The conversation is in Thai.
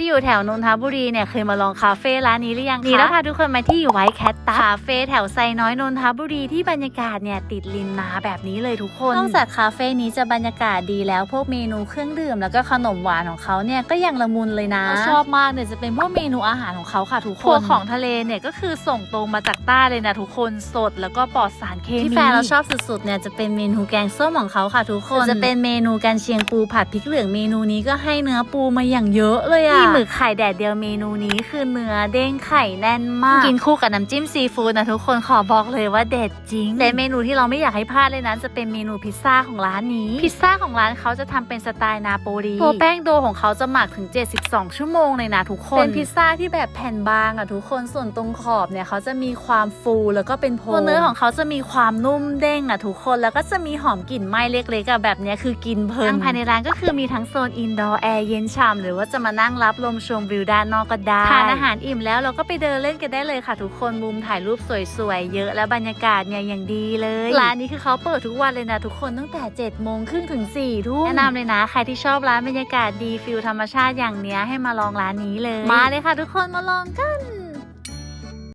ที่อยู่แถวนนทบุรีเนี่ยเคยมาลองคาเฟ่ร้านนี้หรือยังคะนี่แล้วพาทุกคนมาที่ไวท์แคทตาคาเฟ่แถวไซน้อยนนทบุรีที่บรรยากาศเนี่ยติดริมนาแบบนี้เลยทุกคนนอกจากคาเฟ่นี้จะบรรยากาศดีแล้วพวกเมนูเครื่องดื่มแล้วก็ขนมหวานของเขาเนี่ยก็ยังละมุนเลยนะชอบมากเนี่ยจะเป็นพวกเมนูอาหารของเขาค่ะทุกคนพวกของทะเลเนี่ยก็คือส่งตรงมาจากใต้เลยนะทุกคนสดแล้วก็ปลอดสารเคมีที่แฟนเราชอบสุดๆเนี่ยจะเป็นเมนูแกงส้มของเขาค่ะทุกคนจะเป็นเมนูกันเชียงปูผัดพริกเหลืองเมนูนี้ก็ให้เนื้อปูมาอย่างเยอะเลยอะมีหมึกไข่แดดเดียวเมนูนี้คือเนื้อเด้งไข่แน่นมาก กินคู่กับน้ำจิ้มซีฟู้ดนะทุกคนขอบอกเลยว่าเด็ดจริงและเมนูที่เราไม่อยากให้พลาดเลยนั้นจะเป็นเมนูพิซซ่าของร้านนี้ พิซซ่าของร้านเขาจะทำเป็นสไตล์นาโปลีตัวแป้งโดของเขาจะหมักถึง 72 ชั่วโมงเลยนะทุกคน เป็นพิซซ่าที่แบบแผ่นบางอะทุกคนส่วนตรงขอบเนี่ยเขาจะมีความฟูแล้วก็เป็นโพรงตัวเนื้อของเขาจะมีความนุ่มเด้งอะทุกคนแล้วก็จะมีหอมกลิ่นไหม้เล็กๆอะแบบเนี้ยคือกินเพลินภายในร้านก็คือมีทั้งโซนอินดอร์แอร์เย็นฉ่ำหรือว่าจะมานั่งรับลมชมวิวด้านนอกก็ได้ทานอาหารอิ่มแล้วเราก็ไปเดินเล่นกันได้เลยค่ะทุกคนมุมถ่ายรูปสวยๆเยอะและบรรยากาศเนี่ยอย่างดีเลยร้านนี้คือเขาเปิดทุกวันเลยนะทุกคนตั้งแต่7จ็ดโมงครึ่งถึง4ี่ทุ่มแนะนำเลยนะใครที่ชอบร้านบรรยากาศดีฟิลธรรมชาติอย่างเนี้ยให้มาลองร้านนี้เลย มาเลยค่ะทุกคนมาลองกัน